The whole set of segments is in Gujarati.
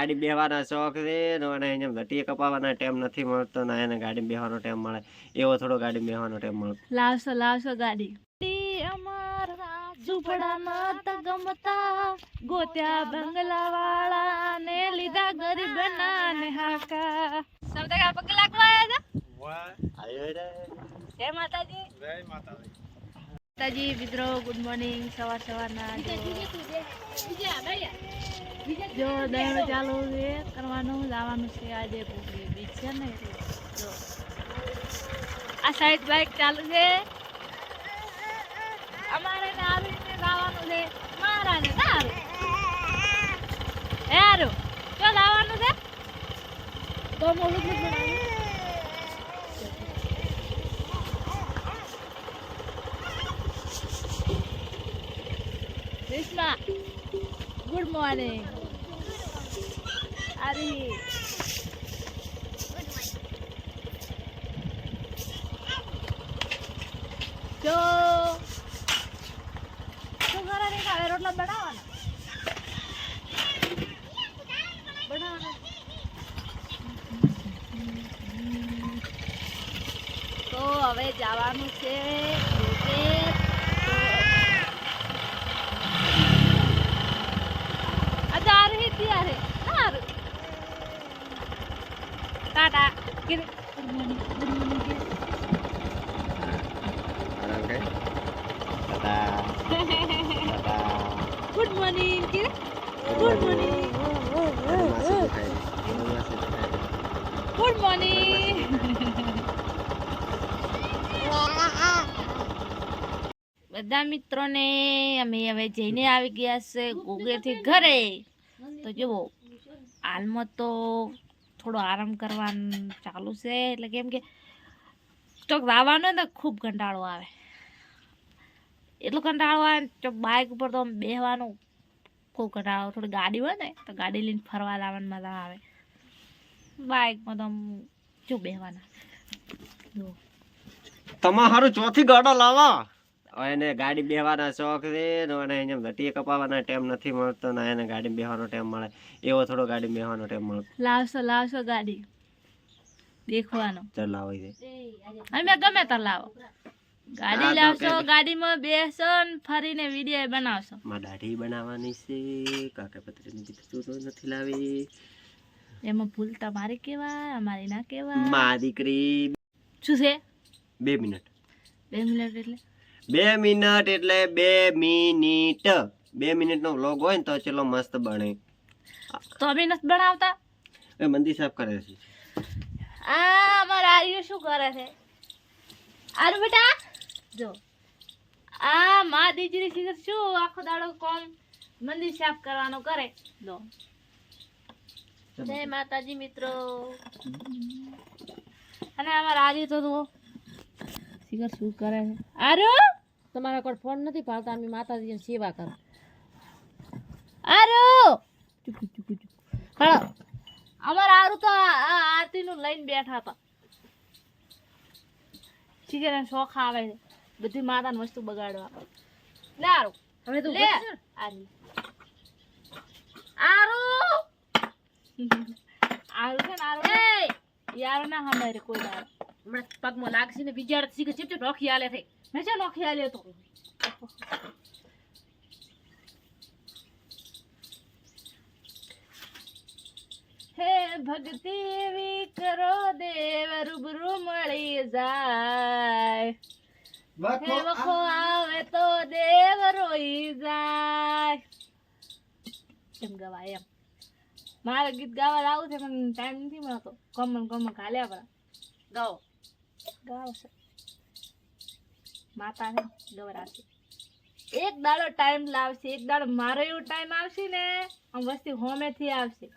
ગાડી બેહવાના શોખ છે ને અને અહીંયા ઘટીએ કપાવવાના ટાઈમ નથી મળતો ને એને ગાડી બેહવાનો ટાઈમ મળે. એવો થોડો ગાડી બેહવાનો ટાઈમ મળે. લાવશો લાવશો ગાડી. અમારા ઝૂંપડામાં તો ગમતા ગોત્યા બંગલા વાળા ને લીધા ગરીબ ને હાકા. સમજે કા પગ લાગવા આવ્યા જય માતાજી. માતાજી મિત્રો ગુડ મોર્નિંગ સવાર સવારના જો દહેણું ચાલુ છે કરવાનું, લાવવાનું છે આજે ભૂખી બીચ છે ને જો. આ સાઈડ બાઇક ચાલુ છે. અમારે આવી રીતે લાવવાનું છે. મારા ને તારું હે હારું. લાવવાનું છે. તો મોડું બનાવ્યું રેશમા ગુડ મોર્નિંગ આરી ગુડ મોર્નિંગ કે ગુડ મોર્નિંગ ગુડ મોર્નિંગ બધા મિત્રોને અમે હવે જઈને આવી ગયા છે ગોગેથી ઘરે. તો જુઓ હાલમાં તો થોડો આરામ કરવાનું ચાલુ છે. એટલે કેમ કે ચોક વાવવાનો ને ખૂબ કંટાળો આવે. એટલો કંટાળો આવે ચોક બાઇક ઉપર તો આમ બેસવાનું ખૂબ કંટાળો થોડી ગાડી હોય ને, તો ગાડી લઈને ફરવા લાવવાની મજા આવે. બાઇકમાં તો શું બેહવાના. તમારું ચોથી ગાડા લાવો. એને ગાડી બેહવાના શોખ છે અને અહીંયા ઘટીએ કપાવવાના ટાઈમ નથી મળતો ને એને ગાડી બેહવાનો ટાઈમ મળે. એવો થોડો ગાડી બેહવાનો ટાઈમ મળે. લાવશો લાવશો ગાડી. દેખવાનો. ચલાવો છે અમે ગમે તો લાવો. ગાડી લાવશો ગાડીમાં બેસો ને ફરીને વીડિયો બનાવશો. માં દાઢી બનાવવાની છે. કાકા પત્રીની કીધું તો નથી લાવી. એમાં ભૂલ તમારી કેવાય અમારી ના કેવાયમાં દીકરી શું છે? બે મિનિટ. બે મિનિટ એટલે? બે મિનિટ એટલે બે મિનિટ. બે મિનિટ નો વ્લોગ હોય ને તો ચલો મસ્ત બને. તો અમે નથી બનાવતા? એ મંદિર સાફ કરે છે. આ અમારા આર્યુ શું કરે છે? આરુ બેટા જો. આ મા દીજરી સિંગર શું આખો દાડો કોમ મંદિર સાફ કરવાનો કરે? જો જય માતાજી મિત્રો. અને અમારા આર્યુ તો જુઓ. સિંગર શું કરે છે? આર્યુ તમારા કોઈ ફોન નથી પાડતા અમે માતાજીની સેવા કરો. આર્યુ ચૂકુ ચૂકુ અમારા આરુ તો આ આરતીનું લઈને બેઠા હતા. શીખર શોખ આવે છે. બધી માતાની વસ્તુ બગાડવા. લે આરુ હવે તું લે. આરી આરુ આરુ છે ને આરુ યાર ના હમારે કોઈ દાડો. હમણાં પગમાં લાગશે ને બીજા શીખે ચીપ ચીપ નોખી આલે થઈ. મેં છે નોખી આલે તો. હે ભક્તિ એવી કરો દેવ રૂબરૂ મળી જાય. હે વખો આવે તો દેવ રોઈ જાય. એમ ગવાય એમ. મારે ગીત ગાવા લાવું છે પણ ટાઈમ નથી મળતો. કોમન કોમન ખાલે પર ગાઓ. મારો એવો ટાઈમ આવશે ને, આમ વસ્તી હોમેથી આવશે.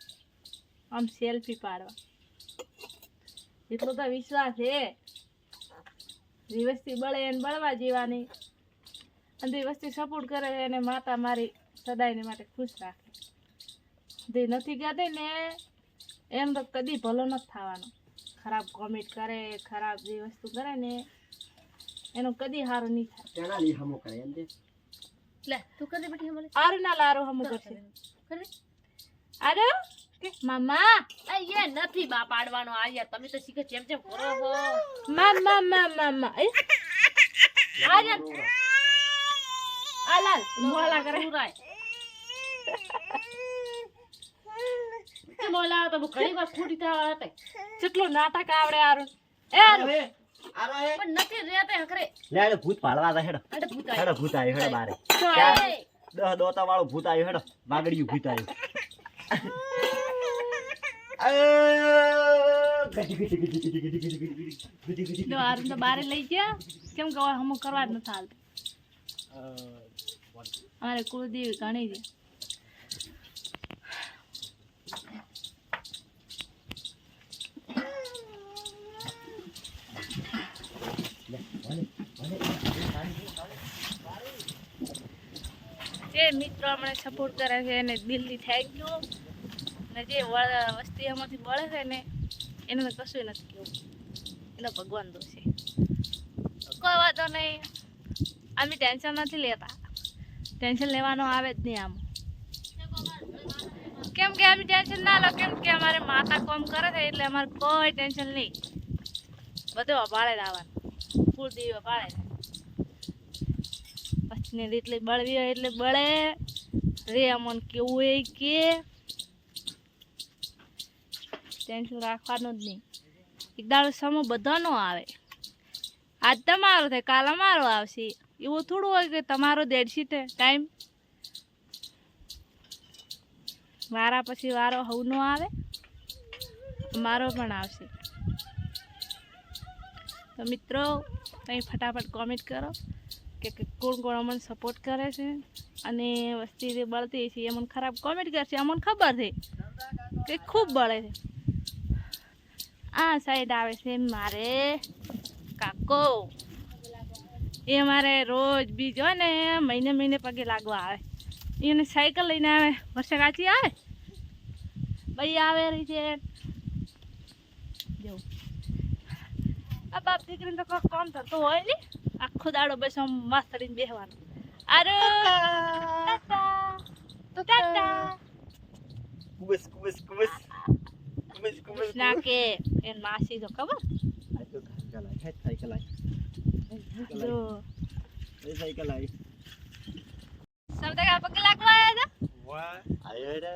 પાડવા. એટલો તો વિશ્વાસ જે વસ્તી બળે એને બળવા જીવાની. અને જે વસ્તી સપોર્ટ કરે અને માતા મારી સદાયને માટે ખુશ રાખે. જે નથી કહેતી ને, એમ તો કદી ભલો નથી થવાનો. ખરાબ કોમેન્ટ કરે ખરાબ જે વસ્તુ કરે ને એનું કદી સારું નહીં થાય. તેના લી હમો કરે એમ દે લે તું કદી બેઠી હમો આરું ના લારો હમો કરશે. આરો કે મામા અયે નથી બા પાડવાનો આયા તમે તો શીખે જેમ જેમ કરો હો મામા મામા મામા. એ? આર્યન આલાલ મોલા કરે. પુરાય. તે તો ઘણી વાર ફૂટી થવા હતા. કેટલું નાટક આવડે આરું એ આરો આરો હે. પણ નથી રહેતા હકરે. લે ભૂત પાડવા તા હેડો. અરે ભૂતાય હેડો ભૂત આવ્યો હેડો બારે. તો ક્યાં? એ, દહ દોતા વાળું ભૂત આવ્યું હેડો. બાગડિયું ભૂત આવ્યું. જો આરું તો બારે લઈ ગયા. કેમ કે હવે કરવા જ નથી હાલ અમારે કુળદેવી ઘણી છે. મિત્રો અમને સપોર્ટ કરે છે એને દિલથી થેન્ક યુ અને જે વસ્તી એમાંથી મળે છે ને, એને મેં કશું નથી કહેવું. એનો ભગવાન દોષ છે. કોઈ વાંધો નહીં. અમે ટેન્શન નથી લેતા. ટેન્શન લેવાનો આવે જ નહીં આમ. કેમ કે અમે ટેન્શન ના લો, કેમ કે અમારે માતા કોમ કરે છે એટલે અમારે કોઈ ટેન્શન નહીં. બધું અભાળે જ આવવાનું. કુળદેવી અભાળે જ. પછી ને એટલે બળવી હોય એટલે બળે. રે અમન, કેવું એ કે? ટેન્શન રાખવાનું જ નહીં. એક દાડો સમો બધાનો આવે. આજ તમારો થાય, કાલ અમારો આવશે. એવું થોડું હોય કે તમારો દેડશી ટાઈમ વારા પછી વારો હવનો આવે, મારો પણ આવશે. તો મિત્રો કંઈ ફટાફટ કોમેન્ટ કરો. કે કોણ કોણ અમને સપોર્ટ કરે છે અને વસ્તી જે બળતી છે અમને ખરાબ કોમેન્ટ કરશે અમને ખબર છે કે ખૂબ બળે છે. આ સાઈડ આવે છે મારે કાકો. એ મારે રોજ બીજ હોય ને મહિને મહિને પગે લાગવા આવે. એને સાયકલ લઈને આવે. વર્ષે કાચી આવે? ભાઈ આવે રહી છે. જવું આ બાપ દીકરીને તો કોઈ કામ થતું હોય ને આખો દાડો બસ આમ મસ્ત રહીને બેહવાનું અરે ટાટા ટાટા કુબસ કુબસ કુબસ. કુબસ કુબસ ના કે એ માસી તો ખબર? સાયકલ આવી જો. સાયકલ આવી વાહ. આયો રે.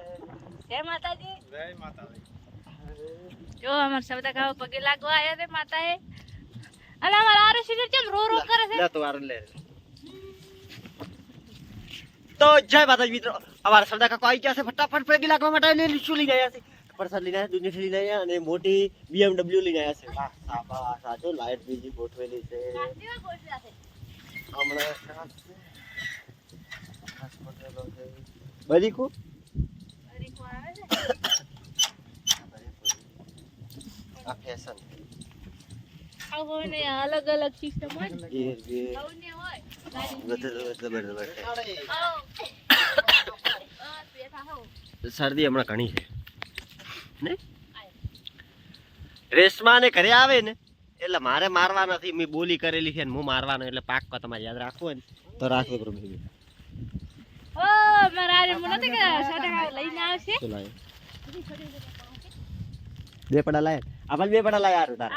જય માતાજી? જય માતાજી. જો અમાર સૌદા ખાવ પગે લાગવા આવ્યા માતા માતાએ. અને અમારા આરો રો રો કરે છે. લે તું આરો લે. તો જય માતાજી મિત્રો. અમારા સરદાર કાકો આવી ગયા છે ફટાફટ પૈકી લાગવા માટે લઈને આવ્યા છે. પ્રસાદ લઈને આવ્યા દૂધની લઈને આવ્યા અને મોટી BMW લઈને આવ્યા છે. વાહ આ જો લાઈટ બીજી ગોઠવેલી છે. હમણાં ખાસ છે. ખાસ છે. આ ફેશન અલગ અલગ સિસ્ટમ હોય હોય. શરદી હમણાં ઘણી છે. ને? રેસમાં ને ઘરે આવે ને એટલે મારે મારવા નથી. મેં બોલી કરેલી છે ને હું મારવાનો એટલે પાક્કો તમારે યાદ રાખવું હોય ને તો રાખજો બેબી ઓ મારા મને નથી કે સૌદા લઈને આવશે? બે પડા લાય? આપણે બે પડા લાયા તારે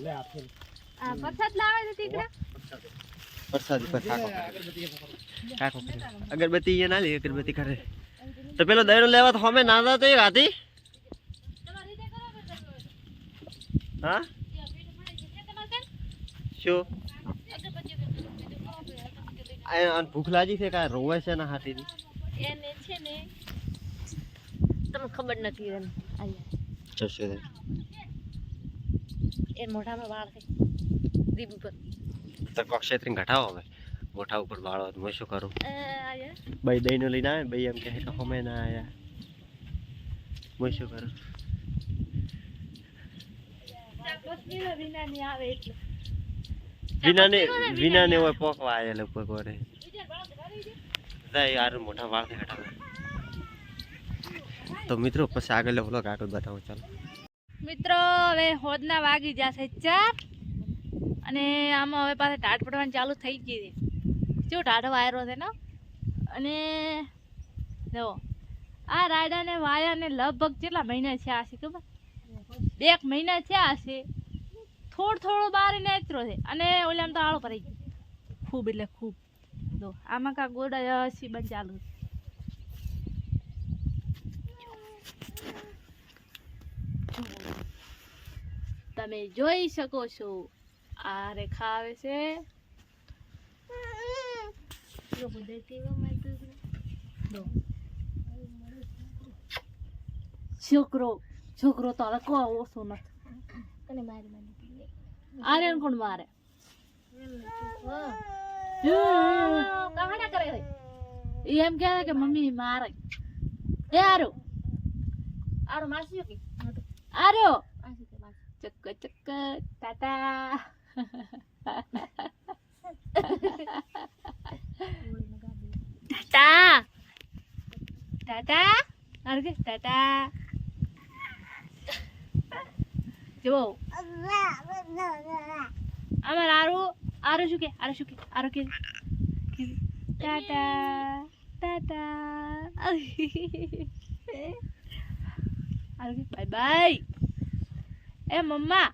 આરું દા આ પ્રસાદ લાવે છે દીકરા પ્રસાદી પર કાકો કરે. કાકો કરે. અગરબત્તી એ ના લે અગરબત્તી કરે તો પેલો દયડો લેવા તો હમે ના તો એક હાથી તમારી રીતે કરો કે કરવું હોય તો. હા એ અભી તો મળે છે તમારે કાંઈ? શું અગરબત્તી અગરબત્તી બધું કરો તો અગરબત્તી લઈને આ આ ભૂખ લાગી છે કાંઈ રોવે છે ના હાથીની એને છે ને તમને ખબર નથી એમ આયા જશે એ મોઢામાં વાળ છે. દીપ ઉપર. તો કોક્ષેત્રી ઘટાવો હવે. મોઢા ઉપર વાળો હોય હું શું કરું? ભાઈ દહીંનો લઈને આવે ભાઈ એમ કહે કે અમે ના આયા. હું શું કરું? વિનાની આવે એટલે. વિનાને વિનાને હોય પોકવા આયા લગભગ વરે યાર મોઢા વાળ ઘટાવે તો મિત્રો પછી આગળ વ્લોગ આગળ બતાવું ચાલો. મિત્રો, હવે હોદના વાગી જશે ચાર. અને આમાં હવે પાસે ટાટ પડવાની ચાલુ થઈ ગઈ છે. જો ટાઢો વાયરો છે ને? અને જો, આ રાયડાને વાયાને લગભગ કેટલા મહિના થયા હશે ખબર? બે એક મહિના થયા હશે. થોડું થોડું બહાર નેચરો છે. અને ઓલામ તો આળો પડી ગયો. ખૂબ એટલે ખૂબ. જો, આમાં કાં ગોડા હસી બંધ ચાલુ તમે જોઈ શકો છો. આ રેખા આવે છે. છોકરો છોકરો તો હવે કોઈ ઓછો નથી. કોણ મારે? એમ કહે કે મમ્મી મારે. એ આરો. આરો. ચક્ક ટાટા ટાટા ટાટા આરો કે ટાટા જો અમાર આરો આરો શું કે આરો શું કે આરો કે કે ટાટા ટાટા આરો કે બાય બાય એ મમ્મા.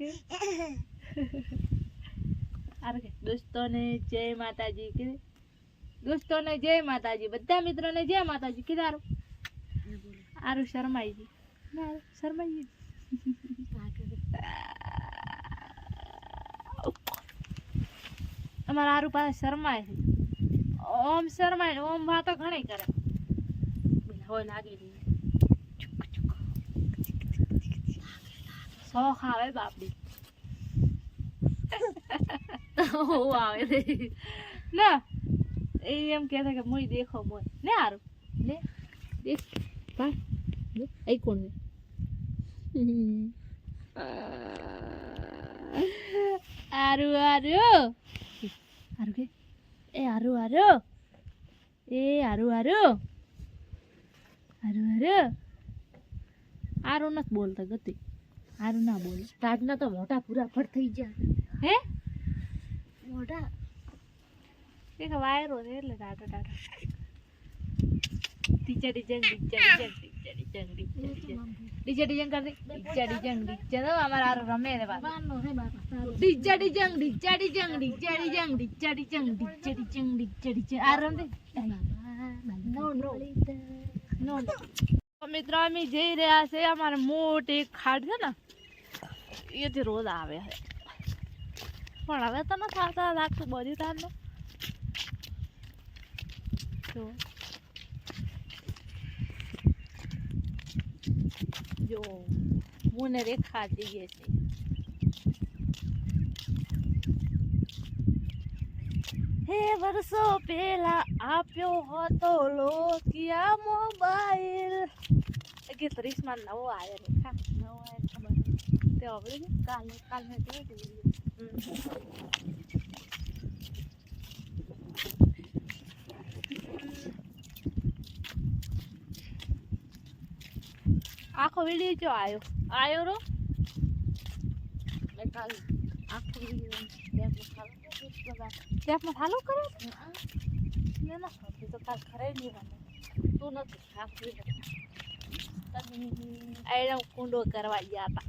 દોસ્તોને જય માતાજી કે? દોસ્તોને જય માતાજી બધા મિત્રોને જય માતાજી કીધારું આરું શર્માઈજી શરમાઈજી અમારા આરું પાસે શરમાય છે. ઓમ શરમાય ઓમ વાતો ઘણી કરે. હોય લાગી રહી શોખ આવે બાપડી આવે ના એ એમ કહેતા કે મોય દેખો મોય ને હારું લે દેખ ભાઈ એ કોણ આરું આરું આરું કે એ આરું આરું એ આરું આરું આરું આરું આરું નથી બોલતા ગતિ આરું ના બોલે તાજના તો મોટા પૂરા ફટ થઈ ગયા હે મોટા એક વાયરો છે એટલે ta ta ta ta teacher teacher teacher teacher teacher teacher teacher teacher teacher કરતી ટીચર ટીચર ટીચર તો અમારા હારું રમે રે બાપા બારનો હે બાપા સારું teacher teacher teacher teacher teacher teacher teacher teacher teacher teacher teacher teacher આ રમતી નો નો નો મિત્રો અમે જઈ રહ્યા છે, અમારે મોટી ખાડ છે ને, એથી રોજ આવે છે. પણ હવે તો નથી આવતા લાગતું બધી તારનો જો. હું ને રેખા જઈએ છીએ. હે વર્ષો પહેલા આપ્યો હતો લોકિયા મોબાઈલ કે ત્રીસમાં નવો આવ્યો રેખા નવો આવે ખબર તે હવે ને કાલ કાલ મેં તે. આખો વીડિયો જો આવ્યો? આવ્યો રો. કાલ આખો વિડિયો ટેપમાં ચાલુ કર્યો? મેં ના તો કાલ ખરે નહીં તું નથી આખો વિડિયો હું કુંડો કરવા ગયા હતા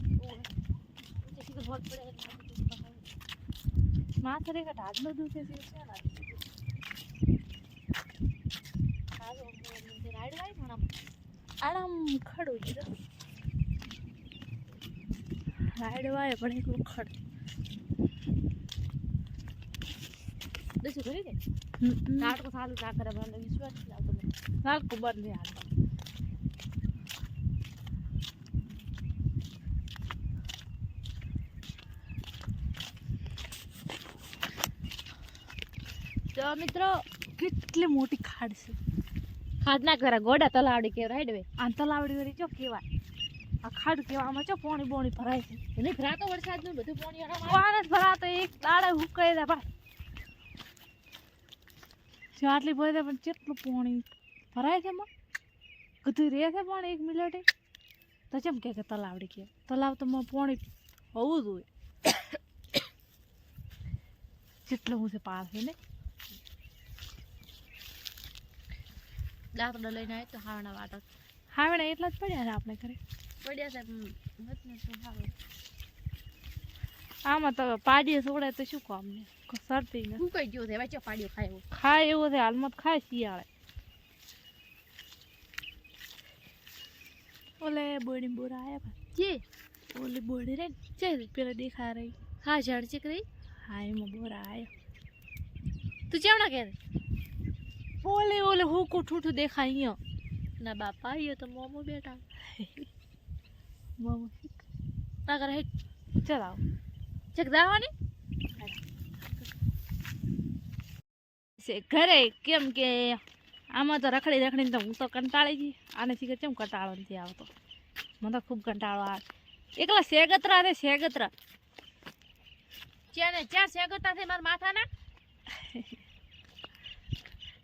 માથે રેખા ઢાળનો દુખે છે આરામ ખડું જ રાડવાય પણ એકલું ખડ દસું કરી દે નાટકો સારું ના કરે મને વિશ્વાસ લાવતો નાટકો બંધ નહીં હાલતો મિત્રો કેટલી મોટી ખાડ છે ખાડ ના કરા ગોડા તલાવડી કેવા રાઈડ આ તલાવડી વરી ચો કેવાય આ ખાડ કેવામાં ચો પોણી બોણી ભરાય છે એને ભરાતો વરસાદનું બધું પોણી આરામ ભરાતો એક દાડે હુકાઈ દે ભાઈ જો આટલી ભરી દે પણ કેટલું પોણી ભરાય છે માં કીધું રહે છે પણ એક મિનિટે તો જેમ કે કે તલાવડી કે તલાવ તો માં પોણી હોવું જોઈએ જેટલું હું છે પાર છે ને લાકડા લઈને આવ્યો તો હાવણા વાટો. હાવણા એટલા જ પડ્યા આપણે ઘરે. પડ્યા છે પણ શું સારું આમાં તો પાડીએ સોડે તો શું કામ ને? સરતી ને. શું કઈ ગયો છે? વચ્ચે પાડીઓ ખાય એવું? ખાય એવું છે હાલમાં ખાય શિયાળે. ઓલે બોડી બોરા આયા ભાઈ જે? ઓલી બોડી રે છે પેલા દેખા રહી. હા ઝાડ ચીક રહી હા એમાં બોરા આવ્યા તું ચેવડા કે ઓલે ઓલે હુકું ઠૂઠું દેખાય અહીંયા? ના, બાપા, અહીંયા તો મોમો બેઠા. મોમો ના કરે હેટ ચલાવ ચેક દાવાની ઘરે કેમ કે આમાં તો રખડી રખડીને તો હું તો કંટાળી ગઈ. આને શીખર કેમ કંટાળો નથી આવતો? મને તો ખૂબ કંટાળો આવે. એકલા શેગતરા રે ને ચાર સેગતા થઈ મારા માથાના?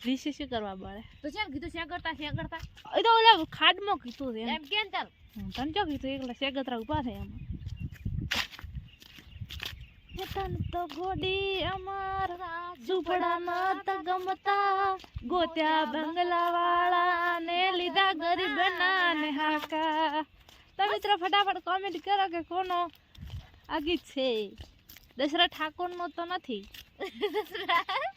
વિશે શું કરવા પડે તો ચાલ કીધું? સેગરતા કરતા? એ તો ઓલા ખાડમાં કીધું છે એમ. કેમ ચાલ તને જો કીધું? એકલા શેગતરા ઊભા થાય એમાં. તન તો ગોડી અમારા ઝૂંપડામાં તો ગમતા ગોત્યા બંગલા વાળા ને લીધા ગરીબના ને હાકા. તો મિત્રો ફટાફટ કોમેન્ટ કરો કે કોનો આ ગીત છે દશરથ ઠાકોરનો તો નથી. એ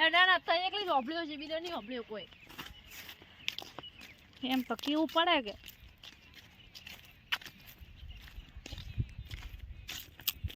ના ના તઈ એકલી હોભળ્યો છે બીજા નહીં હોભળ્યો કોઈ. એમ તો કેવું પડે કે